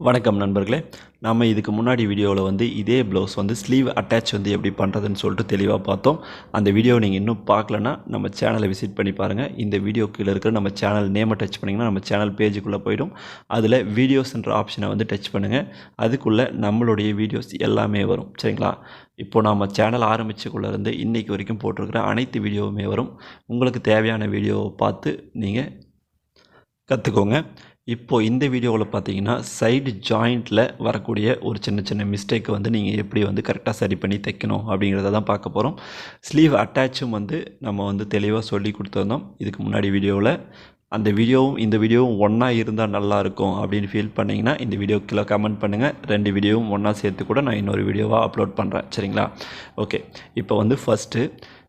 வணக்கம் நண்பர்களே. நம்ம இதுக்கு முன்னாடி வீடியோவில் வந்து இதே ப்ளவுஸ் வந்து ஸ்லீவ் அட்டாச் வந்து எப்படி பண்ணுறதுன்னு சொல்லிட்டு தெளிவாக பார்த்தோம். அந்த வீடியோ நீங்கள் இன்னும் பார்க்கலன்னா நம்ம சேனலை விசிட் பண்ணி பாருங்கள் இந்த வீடியோ கீழே இருக்கிற நம்ம சேனல் நேமை டச் பண்ணிங்கன்னா நம்ம சேனல் பேஜுக்குள்ளே போயிடும். அதில் வீடியோஸ்ன்ற ஆப்ஷனை வந்து டச் பண்ணுங்கள் அதுக்குள்ளே நம்மளுடைய வீடியோஸ் எல்லாமே வரும். சரிங்களா? இப்போ நம்ம சேனல் ஆரம்பித்தக்குள்ளேருந்து இன்றைக்கி வரைக்கும் போட்டிருக்கிற அனைத்து வீடியோவுமே வரும். உங்களுக்கு தேவையான வீடியோவை பார்த்து நீங்கள் கற்றுக்கோங்க இப்போ இந்த வீடியோவில் பார்த்தீங்கன்னா சைடு ஜாயிண்ட்டில் வரக்கூடிய ஒரு சின்ன சின்ன மிஸ்டேக்கை வந்து நீங்கள் எப்படி வந்து கரெக்டாக சரி பண்ணி தைக்கணும் அப்படிங்கிறத தான் பார்க்க போகிறோம் ஸ்லீவ் அட்டாச்சும் வந்து நம்ம வந்து தெளிவாக சொல்லி கொடுத்துருந்தோம். இதுக்கு முன்னாடி வீடியோவில் அந்த வீடியோவும் இந்த வீடியோவும் ஒன்றா இருந்தால் நல்லாயிருக்கும் அப்படின்னு ஃபீல் பண்ணிங்கன்னா இந்த வீடியோ கீழே கமெண்ட் பண்ணுங்கள் ரெண்டு வீடியோவும் ஒன்றா சேர்த்து கூட நான் இன்னொரு வீடியோவாக அப்லோட் பண்ணுறேன் சரிங்களா? ஓகே இப்போ வந்து ஃபஸ்ட்டு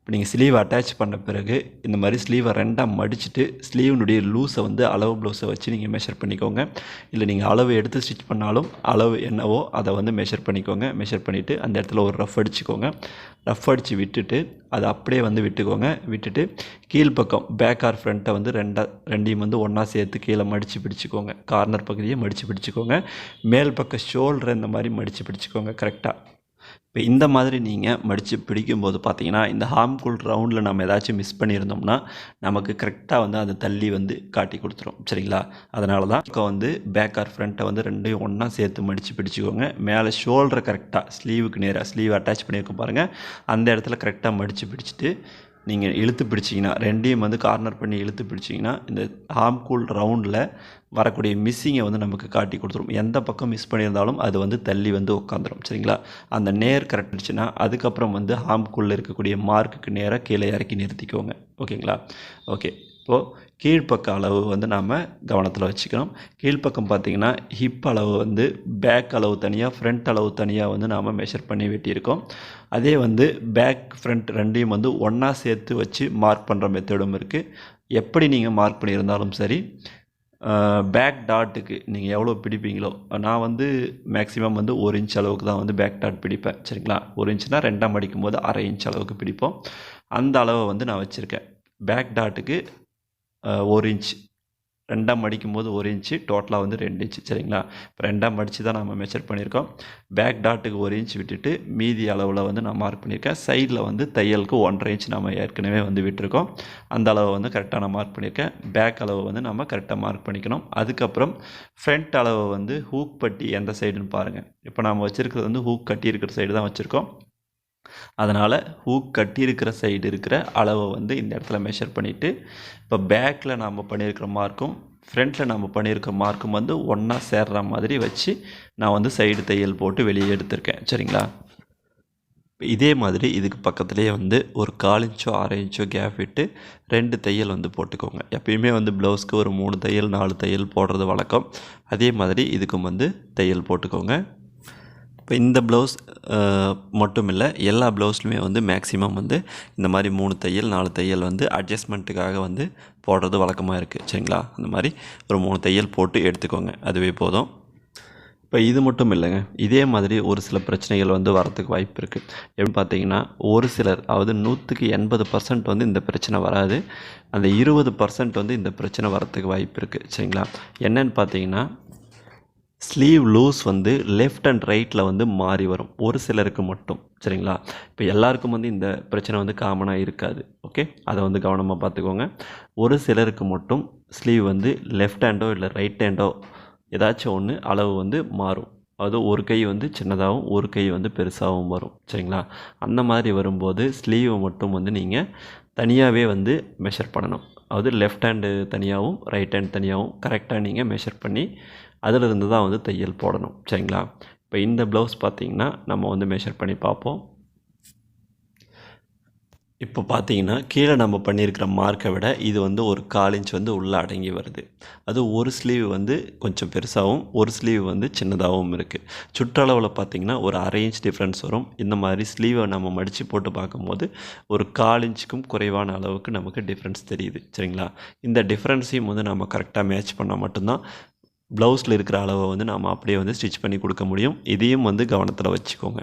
இப்போ நீங்கள் ஸ்லீவை அட்டாச் பண்ண பிறகு இந்த மாதிரி ஸ்லீவை ரெண்டாக மடிச்சுட்டு ஸ்லீவினுடைய லூஸை வந்து அளவு ப்ளவுஸை வச்சு நீங்கள் மெஷர் பண்ணிக்கோங்க. இல்லை நீங்கள் அளவு எடுத்து ஸ்டிச் பண்ணாலும் அளவு என்னவோ அதை வந்து மெஷர் பண்ணிக்கோங்க. மெஷர் பண்ணிவிட்டு அந்த இடத்துல ஒரு ரஃப் அடிச்சுக்கோங்க. ரஃப் அடித்து விட்டுட்டு அதை அப்படியே வந்து விட்டுக்கோங்க. விட்டுட்டு கீழ்ப்பக்கம் பேக் ஆர் ஃப்ரண்ட்டை வந்து ரெண்டா ரெண்டையும் வந்து ஒன்றா சேர்த்து கீழே மடித்து பிடிச்சிக்கோங்க. கார்னர் பகுதியை மடித்து பிடிச்சிக்கோங்க. மேல் பக்கம் ஷோல்டரை இந்த மாதிரி மடித்து பிடிச்சிக்கோங்க. கரெக்டாக இப்போ இந்த மாதிரி நீங்கள் மடித்து பிடிக்கும்போது பார்த்தீங்கன்னா இந்த ஹார்ம்ஃபுல் ரவுண்டில் நம்ம ஏதாச்சும் மிஸ் பண்ணியிருந்தோம்னா நமக்கு கரெக்டாக வந்து அதை தள்ளி வந்து காட்டி கொடுத்துரும். சரிங்களா? அதனால தான் இப்போ வந்து பேக் ஆர் ஃப்ரண்ட்டை வந்து ரெண்டையும் ஒன்றா சேர்த்து மடித்து பிடிச்சிக்கோங்க. மேலே ஷோல்டரை கரெக்டாக ஸ்லீவுக்கு நேராக ஸ்லீவ் அட்டாச் பண்ணியிருக்கோம் பாருங்கள் அந்த இடத்துல கரெக்டாக மடித்து பிடிச்சிட்டு நீங்கள் இழுத்து பிடிச்சிங்கன்னா ரெண்டையும் வந்து கார்னர் பண்ணி இழுத்து பிடிச்சிங்கன்னா இந்த ஹாம்கூல் ரவுண்டில் வரக்கூடிய மிஸ்ஸிங்கை வந்து நமக்கு காட்டி கொடுத்துரும். எந்த பக்கம் மிஸ் பண்ணியிருந்தாலும் அது வந்து தள்ளி வந்து உட்காந்துரும் சரிங்களா? அந்த நேர் கரெக்ட் இருந்துச்சுன்னா அதுக்கப்புறம் வந்து ஹார்ம்குள்ளே இருக்கக்கூடிய மார்க்குக்கு நேராக கீழே இறக்கி நிறுத்திக்கோங்க. ஓகேங்களா? ஓகே. இப்போது கீழ்ப்பக்க அளவு வந்து நாம் கவனத்தில் வச்சுக்கணும். கீழ்ப்பக்கம் பார்த்திங்கன்னா ஹிப் அளவு வந்து பேக் அளவு தனியாக ஃப்ரண்ட் அளவு தனியாக வந்து நாம் மெஷர் பண்ணி வெட்டியிருக்கோம். அதே வந்து பேக் ஃப்ரண்ட் ரெண்டையும் வந்து ஒன்றா சேர்த்து வச்சு மார்க் பண்ணுற மெத்தடும் இருக்குது எப்படி நீங்கள் மார்க் பண்ணியிருந்தாலும் சரி பேக் டாட்டுக்கு நீங்கள் எவ்வளோ பிடிப்பீங்களோ நான் வந்து மேக்ஸிமம் வந்து ஒரு இன்ச் அளவுக்கு தான் வந்து பேக் டாட் பிடிப்பேன். சரிங்களா? ஒரு இன்ச்னால் ரெண்டாம் அடிக்கும் போது அரை இன்ச் அளவுக்கு பிடிப்போம். அந்த அளவை வந்து நான் வச்சுருக்கேன். பேக் டாட்டுக்கு ஒரு இன்ச். ரெண்டாம் மடிக்கும் போது ஒரு இன்ச்சு டோட்டலாக வந்து ரெண்டு இன்ச்சு சரிங்களா? இப்போ ரெண்டாம் மடித்து தான் நம்ம மெஷர் பண்ணியிருக்கோம். பேக் டாட்டுக்கு ஒரு இன்ச் விட்டுட்டு மீதி அளவில் வந்து நான் மார்க் பண்ணியிருக்கேன். சைடில் வந்து தையலுக்கு ஒன்றரை இன்ச் நம்ம ஏற்கனவே வந்து விட்டுருக்கோம். அந்த அளவை வந்து கரெக்டாக நான் மார்க் பண்ணியிருக்கேன். பேக் அளவை வந்து நம்ம கரெக்டாக மார்க் பண்ணிக்கணும். அதுக்கப்புறம் ஃப்ரண்ட் அளவை வந்து ஹூக் பட்டி எந்த சைடுன்னு பாருங்கள் இப்போ நம்ம வச்சுருக்கிறது வந்து ஹூக் கட்டி இருக்கிற சைடு தான் வச்சுருக்கோம். அதனால் ஹூக் கட்டியிருக்கிற சைடு இருக்கிற அளவை வந்து இந்த இடத்துல மெஷர் பண்ணிவிட்டு இப்போ பேக்கில் நாம் பண்ணியிருக்கிற மார்க்கும் ஃப்ரண்ட்டில் நம்ம பண்ணியிருக்க மார்க்கும் வந்து ஒன்றா சேர்ற மாதிரி வச்சு நான் வந்து சைடு தையல் போட்டு வெளியே எடுத்திருக்கேன். சரிங்களா? இதே மாதிரி இதுக்கு பக்கத்துலேயே வந்து ஒரு கால் இன்ச்சோ அரை இன்ச்சோ கேப் விட்டு ரெண்டு தையல் வந்து போட்டுக்கோங்க. எப்பயுமே வந்து ப்ளவுஸ்க்கு ஒரு மூணு தையல் நாலு தையல் போடுறது வழக்கம். அதே மாதிரி இதுக்கும் வந்து தையல் போட்டுக்கோங்க. இப்போ இந்த ப்ளவுஸ் மட்டும் இல்லை எல்லா ப்ளவுஸ்லையுமே வந்து மேக்ஸிமம் வந்து இந்த மாதிரி மூணு தையல் நாலு தையல் வந்து அட்ஜஸ்ட்மெண்ட்டுக்காக வந்து போடுறது வழக்கமாக இருக்குது சரிங்களா? அந்த மாதிரி ஒரு மூணு தையல் போட்டு எடுத்துக்கோங்க. அதுவே போதும். இப்போ இது மட்டும் இல்லைங்க இதே மாதிரி ஒரு சில பிரச்சனைகள் வந்து வரத்துக்கு வாய்ப்பு இருக்குது எப்படி பார்த்தீங்கன்னா ஒரு சிலர் அதாவது நூற்றுக்கு எண்பது பர்சன்ட் வந்து இந்த பிரச்சனை வராது. அந்த இருபது பர்சன்ட் வந்து இந்த பிரச்சனை வரத்துக்கு வாய்ப்பு இருக்குது சரிங்களா? என்னன்னு பார்த்தீங்கன்னா ஸ்லீவ் லூஸ் வந்து லெஃப்ட் அண்ட் ரைட்டில் வந்து மாறி வரும். ஒரு சிலருக்கு மட்டும். சரிங்களா? இப்போ எல்லாருக்கும் வந்து இந்த பிரச்சனை வந்து காமனாக இருக்காது. ஓகே அதை வந்து கவனமாக பார்த்துக்கோங்க. ஒரு சிலருக்கு மட்டும் ஸ்லீவ் வந்து லெஃப்ட் ஹேண்டோ இல்லை ரைட் ஹேண்டோ ஏதாச்சும் ஒன்று அளவு வந்து மாறும். அது ஒரு கை வந்து சின்னதாகவும் ஒரு கை வந்து பெருசாகவும் வரும். சரிங்களா? அந்த மாதிரி வரும்போது ஸ்லீவை மட்டும் வந்து நீங்கள் தனியாகவே வந்து மெஷர் பண்ணணும். அதாவது லெஃப்ட் ஹேண்டு தனியாகவும் ரைட் ஹேண்ட் தனியாகவும் கரெக்டாக நீங்கள் மெஷர் பண்ணி அதிலிருந்து தான் வந்து தையல் போடணும். சரிங்களா? இப்போ இந்த ப்ளவுஸ் பார்த்திங்கன்னா நம்ம வந்து மெஷர் பண்ணி பார்ப்போம். இப்போ பார்த்தீங்கன்னா கீழே நம்ம பண்ணியிருக்கிற மார்க்கை விட இது வந்து ஒரு கால் இன்ச் வந்து உள்ளே அடங்கி வருது. அது ஒரு ஸ்லீவ் வந்து கொஞ்சம் பெருசாகவும் ஒரு ஸ்லீவ் வந்து சின்னதாகவும் இருக்குது சுற்றளவில் பார்த்திங்கன்னா ஒரு அரை இன்ச் டிஃப்ரென்ஸ் வரும். இந்த மாதிரி ஸ்லீவை நம்ம மடித்து போட்டு பார்க்கும்போது ஒரு கால் இன்ச்சுக்கும் குறைவான அளவுக்கு நமக்கு டிஃப்ரென்ஸ் தெரியுது. சரிங்களா? இந்த டிஃப்ரென்ஸையும் வந்து நம்ம கரெக்டாக மேட்ச் பண்ணால் மட்டும்தான் ப்ளவுஸில் இருக்கிற அளவை வந்து நாம் அப்படியே வந்து ஸ்டிச் பண்ணி கொடுக்க முடியும். இதையும் வந்து கவனத்தில் வச்சுக்கோங்க.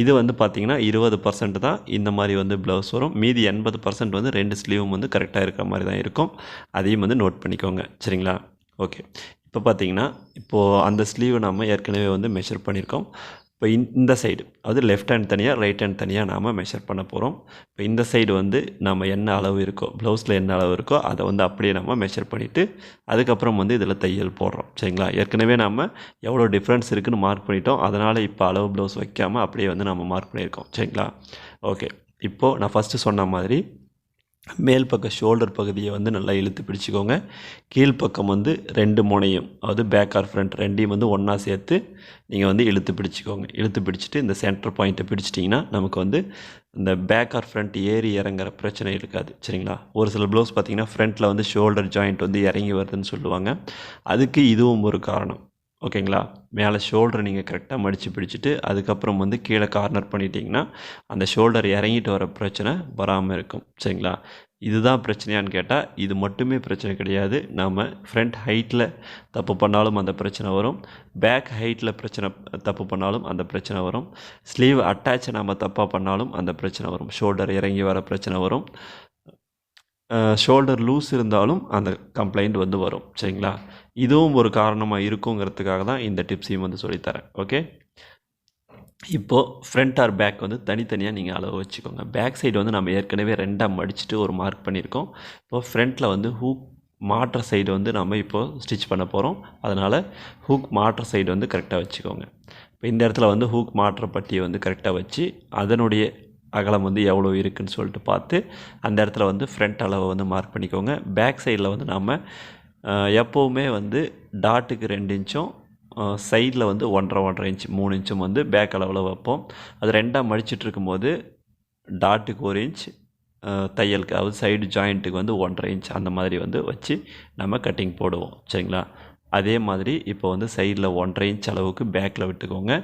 இது வந்து பார்த்திங்கன்னா இருபது பர்சன்ட் தான் இந்த மாதிரி வந்து ப்ளவுஸ் வரும். மீதி எண்பது பர்சன்ட் வந்து ரெண்டு ஸ்லீவும் வந்து கரெக்டாக இருக்கிற மாதிரி தான் இருக்கும். அதையும் வந்து நோட் பண்ணிக்கோங்க. சரிங்களா? ஓகே இப்போ பார்த்தீங்கன்னா இப்போது அந்த ஸ்லீவை நம்ம ஏற்கனவே வந்து மெஷர் பண்ணியிருக்கோம். இப்போ இந்த சைடு அதாவது லெஃப்ட் ஹேண்ட் தனியாக ரைட் ஹேண்ட் தனியாக நாம் மெஷர் பண்ண போகிறோம் இப்போ இந்த சைடு வந்து நம்ம என்ன அளவு இருக்கோ ப்ளவுஸில் என்ன அளவு இருக்கோ அதை வந்து அப்படியே நம்ம மெஷர் பண்ணிவிட்டு அதுக்கப்புறம் வந்து இதில் தையல் போடுறோம். சரிங்களா? ஏற்கனவே நம்ம எவ்வளோ டிஃப்ரென்ஸ் இருக்குதுன்னு மார்க் பண்ணிட்டோம். அதனால் இப்போ அளவு ப்ளவுஸ் வைக்காமல் அப்படியே வந்து நம்ம மார்க் பண்ணியிருக்கோம். சரிங்களா? ஓகே இப்போது நான் ஃபஸ்ட்டு சொன்ன மாதிரி மேல் பக்க ஷோல்டர் பகுதியை வந்து நல்லா இழுத்து பிடிச்சிக்கோங்க. கீழ்ப்பக்கம் வந்து ரெண்டு முனையும் அதாவது பேக் ஆர் ஃப்ரண்ட் ரெண்டையும் வந்து ஒன்றா சேர்த்து நீங்கள் வந்து இழுத்து பிடிச்சிக்கோங்க. இழுத்து பிடிச்சிட்டு இந்த சென்டர் பாயிண்ட்டை பிடிச்சிட்டிங்கன்னா நமக்கு வந்து இந்த பேக் ஆர் ஃப்ரண்ட் ஏறி இறங்குற பிரச்சனை இருக்காது. சரிங்களா? ஒரு சில ப்ளவுஸ் பார்த்தீங்கன்னா ஃப்ரண்ட்டில் வந்து ஷோல்டர் ஜாயிண்ட் வந்து இறங்கி வருதுன்னு சொல்லுவாங்க. அதுக்கு இதுவும் ஒரு காரணம். ஓகேங்களா? மேலே ஷோல்டரை நீங்கள் கரெக்டாக மடித்து பிடிச்சிட்டு அதுக்கப்புறம் வந்து கீழே கார்னர் பண்ணிட்டீங்கன்னா அந்த ஷோல்டர் இறங்கிட்டு வர பிரச்சனை வராமல் இருக்கும். சரிங்களா? இதுதான் பிரச்சனையான்னு கேட்டால் இது மட்டுமே பிரச்சனை கிடையாது. நாம் ஃப்ரண்ட் ஹைட்டில் தப்பு பண்ணாலும் அந்த பிரச்சனை வரும். பேக் ஹைட்டில் பிரச்சனை தப்பு பண்ணாலும் அந்த பிரச்சனை வரும். ஸ்லீவ் அட்டாச்சை நாம் தப்பாக பண்ணாலும் அந்த பிரச்சனை வரும். ஷோல்டர் இறங்கி வர பிரச்சனை வரும். ஷோல்டர் லூஸ் இருந்தாலும் அந்த கம்ப்ளைண்ட் வந்து வரும். சரிங்களா? இதுவும் ஒரு காரணமாக இருக்குங்கிறதுக்காக தான் இந்த டிப்ஸையும் வந்து சொல்லித்தரேன். ஓகே இப்போது ஃப்ரண்ட் ஆர் பேக் வந்து தனித்தனியாக நீங்கள் அளவு வச்சுக்கோங்க. பேக் சைடு வந்து நம்ம ஏற்கனவே ரெண்டாக மடிச்சுட்டு ஒரு மார்க் பண்ணியிருக்கோம். இப்போது ஃப்ரண்ட்டில் வந்து ஹூக் மாற்ற சைடு வந்து நம்ம இப்போது ஸ்டிச் பண்ண போகிறோம் அதனால் ஹூக் மாற்ற சைடு வந்து கரெக்டாக வச்சுக்கோங்க. இப்போ இந்த இடத்துல வந்து ஹூக் மாற்ற பட்டியை வந்து கரெக்டாக வச்சு அதனுடைய அகலம் வந்து எவ்வளோ இருக்குதுன்னு சொல்லிட்டு பார்த்து அந்த இடத்துல வந்து ஃப்ரண்ட் அளவை வந்து மார்க் பண்ணிக்கோங்க. பேக் சைடில் வந்து நாம் எப்போவுமே வந்து டாட்டுக்கு ரெண்டு இன்ச்சும் சைடில் வந்து ஒன்றரை ஒன்றரை இன்ச் மூணு இன்ச்சும் வந்து பேக் அளவில் வைப்போம். அது ரெண்டாக மடிச்சிட்டு இருக்கும்போது டாட்டுக்கு ஒரு இன்ச் தையலுக்கு அதாவது சைடு ஜாயிண்ட்டுக்கு வந்து ஒன்றரை இன்ச் அந்த மாதிரி வந்து வச்சு நம்ம கட்டிங் போடுவோம். சரிங்களா? அதே மாதிரி இப்போ வந்து சைடில் ஒன்றரை இன்ச் அளவுக்கு பேக்கில் விட்டுக்கோங்க.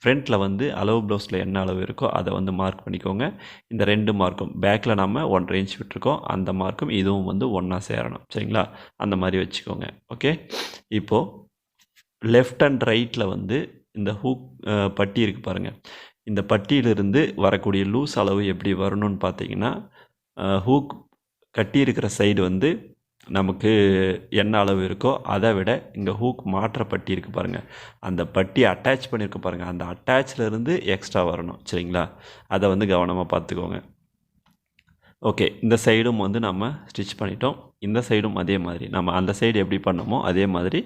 ஃப்ரண்ட்டில் வந்து அளவு ப்ளவுஸில் என்ன அளவு இருக்கோ அதை வந்து மார்க் பண்ணிக்கோங்க. இந்த ரெண்டு மார்க்கும் பேக்கில் நம்ம ஒன்றரை இன்ச் விட்டுருக்கோம். அந்த மார்க்கும் இதுவும் வந்து ஒன்றா சேரணும். சரிங்களா? அந்த மாதிரி வச்சுக்கோங்க. ஓகே இப்போது லெஃப்ட் அண்ட் ரைட்டில் வந்து இந்த ஹூக் பட்டி இருக்குது பாருங்கள் இந்த பட்டியிலிருந்து வரக்கூடிய லூஸ் அளவு எப்படி வரணும்னு பார்த்தீங்கன்னா ஹூக் கட்டியிருக்கிற சைடு வந்து நமக்கு என்ன அளவு இருக்கோ அதை விட இங்கே ஹூக் மாற்ற பட்டி இருக்குது பாருங்கள் அந்த பட்டி அட்டாச் பண்ணியிருக்க பாருங்கள் அந்த அட்டாச்லேருந்து எக்ஸ்ட்ரா வரணும். சரிங்களா? அதை வந்து கவனமாக பார்த்துக்கோங்க. ஓகே இந்த சைடும் வந்து நம்ம ஸ்டிச் பண்ணிட்டோம். இந்த சைடும் அதே மாதிரி. நம்ம அந்த சைடு எப்படி பண்ணமோ அதே மாதிரி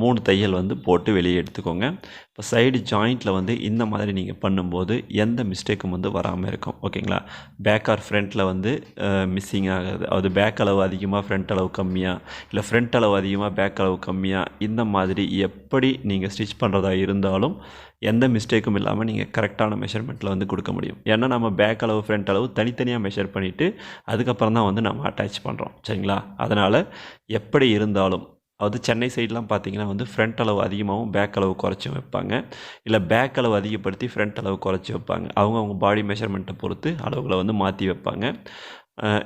மூணு தையல் வந்து போட்டு வெளியே எடுத்துக்கோங்க. இப்போ சைடு ஜாயிண்ட்டில் வந்து இந்த மாதிரி நீங்கள் பண்ணும்போது எந்த மிஸ்டேக்கும் வந்து வராமல் இருக்கும். ஓகேங்களா பேக் ஆர் ஃப்ரண்ட்டில் வந்து மிஸ்ஸிங் ஆகாது. அது பேக் அளவு அதிகமாக ஃப்ரண்ட் அளவு கம்மியாக இல்லை ஃப்ரண்ட் அளவு அதிகமாக பேக் அளவு கம்மியாக இந்த மாதிரி எப்படி நீங்கள் ஸ்டிச் பண்ணுறதா இருந்தாலும் எந்த மிஸ்டேக்கும் இல்லாமல் நீங்கள் கரெக்டான மெஷர்மெண்ட்டில் வந்து கொடுக்க முடியும். ஏன்னா நம்ம பேக் அளவு ஃப்ரண்ட் அளவு தனித்தனியாக மெஷர் பண்ணிவிட்டு அதுக்கப்புறம் தான் வந்து நம்ம அட்டாச் பண்ணுறோம் சரிங்களா? அதனால் எப்படி இருந்தாலும் அதாவது சென்னை சைட்லாம் பார்த்தீங்கன்னா வந்து ஃப்ரண்ட் அளவு அதிகமாகவும் பேக் அளவு குறைச்சும் வைப்பாங்க. இல்லை பேக் அளவு அதிகப்படுத்தி ஃப்ரண்ட் அளவு குறைச்சி வைப்பாங்க. அவங்க அவங்க பாடி மெஷர்மெண்ட்டை பொறுத்து அளவுகளை வந்து மாற்றி வைப்பாங்க.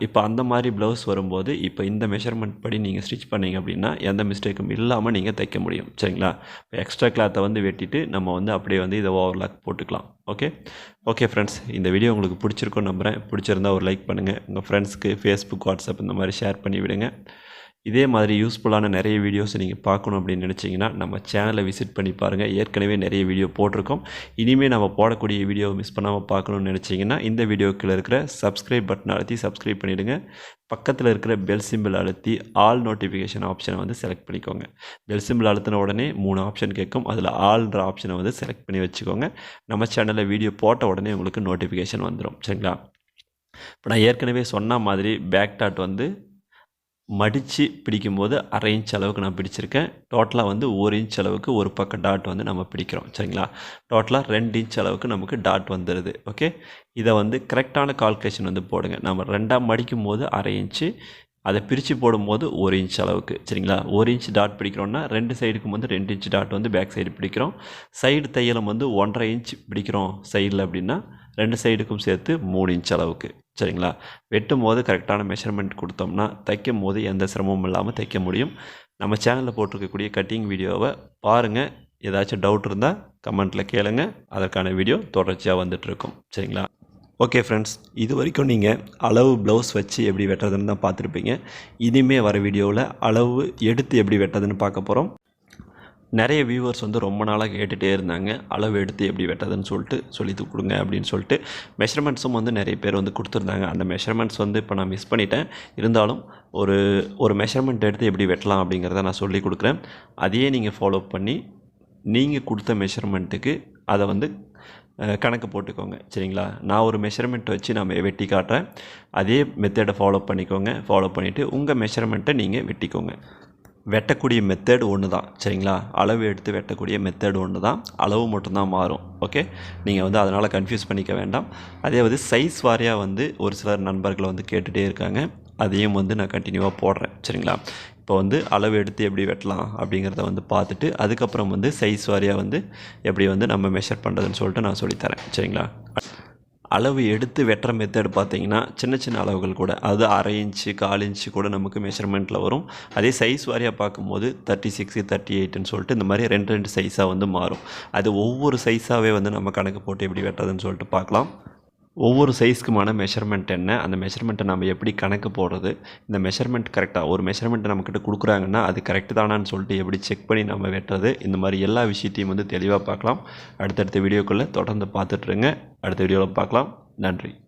இப்போ அந்த மாதிரி ப்ளவுஸ் வரும்போது இப்போ இந்த மெஷர்மெண்ட் படி நீங்கள் ஸ்டிச் பண்ணிங்க அப்படின்னா எந்த மிஸ்டேக்கும் இல்லாமல் நீங்கள் தைக்க முடியும். சரிங்களா? இப்போ எக்ஸ்ட்ரா கிளாத்தை வந்து வெட்டிட்டு நம்ம வந்து அப்படியே வந்து இதை ஓவர்லாக் போட்டுக்கலாம். ஓகே ஓகே ஃப்ரெண்ட்ஸ் இந்த வீடியோ உங்களுக்கு பிடிச்சிருக்கோன்னு நம்புகிறேன் பிடிச்சிருந்தா ஒரு லைக் பண்ணுங்கள் உங்கள் ஃப்ரெண்ட்ஸ்க்கு ஃபேஸ்புக் வாட்ஸ்அப் இந்த மாதிரி ஷேர் பண்ணி விடுங்க. இதே மாதிரி யூஸ்ஃபுல்லான நிறைய வீடியோஸ் நீங்கள் பார்க்கணும் அப்படின்னு நினச்சிங்கன்னா நம்ம சேனலை விசிட் பண்ணி பாருங்கள் ஏற்கனவே நிறைய வீடியோ போட்டிருக்கோம். இனிமேல் நம்ம போடக்கூடிய வீடியோ மிஸ் பண்ணாமல் பார்க்கணும்னு நினச்சிங்கன்னா இந்த வீடியோக்கில் இருக்கிற சப்ஸ்கிரைப் பட்டன் அழுத்தி சப்ஸ்கிரைப் பண்ணிவிடுங்க பக்கத்தில் இருக்கிற பெல் சிம்பிள் அழுத்தி ஆல் நோட்டிஃபிகேஷன் ஆப்ஷனை வந்து செலக்ட் பண்ணிக்கோங்க. பெல் சிம்பிள் அழுத்தின உடனே மூணு ஆப்ஷன் கேட்கும். அதில் ஆல்ன்ற ஆப்ஷனை வந்து செலக்ட் பண்ணி வச்சுக்கோங்க. நம்ம சேனலில் வீடியோ போட்ட உடனே உங்களுக்கு நோட்டிஃபிகேஷன் வந்துடும் சரிங்களா? இப்போ நான் ஏற்கனவே சொன்ன மாதிரி பேக் டாட் வந்து மடித்து பிடிக்கும்போது அரை இன்ச் அளவுக்கு நான் பிடிச்சிருக்கேன். டோட்டலாக வந்து ஒரு இன்ச் அளவுக்கு ஒரு பக்கம் டாட் வந்து நம்ம பிடிக்கிறோம். சரிங்களா? டோட்டலாக ரெண்டு இன்ச் அளவுக்கு நமக்கு டாட் வந்துடுது ஓகே இதை வந்து கரெக்டான கால்குலேஷன் வந்து போடுங்க. நம்ம ரெண்டாக மடிக்கும் போது அரை இன்ச்சு அதை பிரித்து போடும்போது ஒரு இன்ச் அளவுக்கு. சரிங்களா? ஒரு இன்ச் டாட் பிடிக்கிறோன்னா ரெண்டு சைடுக்கும் வந்து ரெண்டு இன்ச் டாட் வந்து பேக் சைடு பிடிக்கிறோம். சைடு தையலம் வந்து ஒன்றரை இன்ச் பிடிக்கிறோம் சைடில் அப்படின்னா ரெண்டு சைடுக்கும் சேர்த்து மூணு இன்ச் அளவுக்கு. சரிங்களா? வெட்டும் போது கரெக்டான மெஷர்மெண்ட் கொடுத்தோம்னா தைக்கும் போது எந்த சிரமமும் இல்லாமல் தைக்க முடியும். நம்ம சேனலில் போட்டிருக்கக்கூடிய கட்டிங் வீடியோவை பாருங்கள் ஏதாச்சும் டவுட் இருந்தால் கமெண்ட்டில் கேளுங்க. அதற்கான வீடியோ தொடர்ச்சியாக வந்துட்டுருக்கும். சரிங்களா? ஓகே ஃப்ரெண்ட்ஸ் இது வரைக்கும் நீங்கள் அளவு ப்ளவுஸ் வச்சு எப்படி வெட்டுறதுன்னு தான் பார்த்துருப்பீங்க. இனிமே வர வீடியோவில் அளவு எடுத்து எப்படி வெட்டுறதுன்னு பார்க்க போகிறோம் நிறைய வியூவர்ஸ் வந்து ரொம்ப நாளாக கேட்டுகிட்டே இருந்தாங்க. அளவு எடுத்து எப்படி வெட்டதுன்னு சொல்லிட்டு சொல்லி கொடுங்க அப்படின்னு சொல்லிட்டு மெஷர்மெண்ட்ஸும் வந்து நிறைய பேர் வந்து கொடுத்துருந்தாங்க. அந்த மெஷர்மெண்ட்ஸ் வந்து இப்போ நான் மிஸ் பண்ணிட்டேன். இருந்தாலும் ஒரு ஒரு மெஷர்மெண்ட் எடுத்து எப்படி வெட்டலாம் அப்படிங்கிறத நான் சொல்லி கொடுக்குறேன். அதையே நீங்கள் ஃபாலோ பண்ணி நீங்கள் கொடுத்த மெஷர்மெண்ட்டுக்கு அதை வந்து கணக்கு போட்டுக்கோங்க. சரிங்களா? நான் ஒரு மெஷர்மெண்ட் வச்சு நான் வெட்டி காட்டுறேன். அதே மெத்தடை ஃபாலோ பண்ணிக்கோங்க. ஃபாலோ பண்ணிவிட்டு உங்கள் மெஷர்மெண்ட்டை நீங்கள் வெட்டிக்கோங்க. வெட்டக்கூடிய மெத்தேடு ஒன்று தான் சரிங்களா? அளவு எடுத்து வெட்டக்கூடிய மெத்தேடு ஒன்று தான் அளவு மட்டும்தான் மாறும். ஓகே நீங்கள் வந்து அதனால் கன்ஃபியூஸ் பண்ணிக்க வேண்டாம். அதே வந்து சைஸ் வாரியாக வந்து ஒரு சிலர் நண்பர்களை வந்து கேட்டுகிட்டே இருக்காங்க. அதையும் வந்து நான் கண்டினியூவாக போடுறேன். சரிங்களா? இப்போ வந்து அளவு எடுத்து எப்படி வெட்டலாம் அப்படிங்கிறத வந்து பார்த்துட்டு அதுக்கப்புறம் வந்து சைஸ் வாரியாக வந்து எப்படி வந்து நம்ம மெஷர் பண்ணுறதுன்னு சொல்லிட்டு நான் சொல்லித்தரேன். சரிங்களா? அளவு எடுத்து வெட்டுற மெத்தட் பார்த்தீங்கன்னா சின்ன சின்ன அளவுகள் கூட. அது அரை இன்ச்சு கால் இன்ச்சு கூட நமக்கு மெஷர்மெண்ட்டில் வரும். அதே சைஸ் வாரியாக பார்க்கும்போது தேர்ட்டி சிக்ஸு தேர்ட்டி எயிட்டுன்னு சொல்லிட்டு இந்த மாதிரி ரெண்டு ரெண்டு சைஸாக வந்து மாறும். அது ஒவ்வொரு சைஸாகவே வந்து நம்ம கணக்கு போட்டு எப்படி வெட்டுறதுன்னு சொல்லிட்டு பார்க்கலாம். ஒவ்வொரு சைஸ்க்குமான மெஷர்மெண்ட் என்ன அந்த மெஷர்மெண்ட்டை நம்ம எப்படி கணக்கு போடுறது இந்த மெஷர்மெண்ட் கரெக்டாக ஒரு மெஷர்மெண்ட்டை நம்மக்கிட்ட கொடுக்குறாங்கன்னா அது கரெக்டு தானான்னு சொல்லிட்டு எப்படி செக் பண்ணி நம்ம வெட்டுறது இந்த மாதிரி எல்லா விஷயத்தையும் வந்து தெளிவாக பார்க்கலாம். அடுத்தடுத்த வீடியோக்குள்ளே தொடர்ந்து பார்த்துட்ருங்க அடுத்த வீடியோவில் பார்க்கலாம். நன்றி.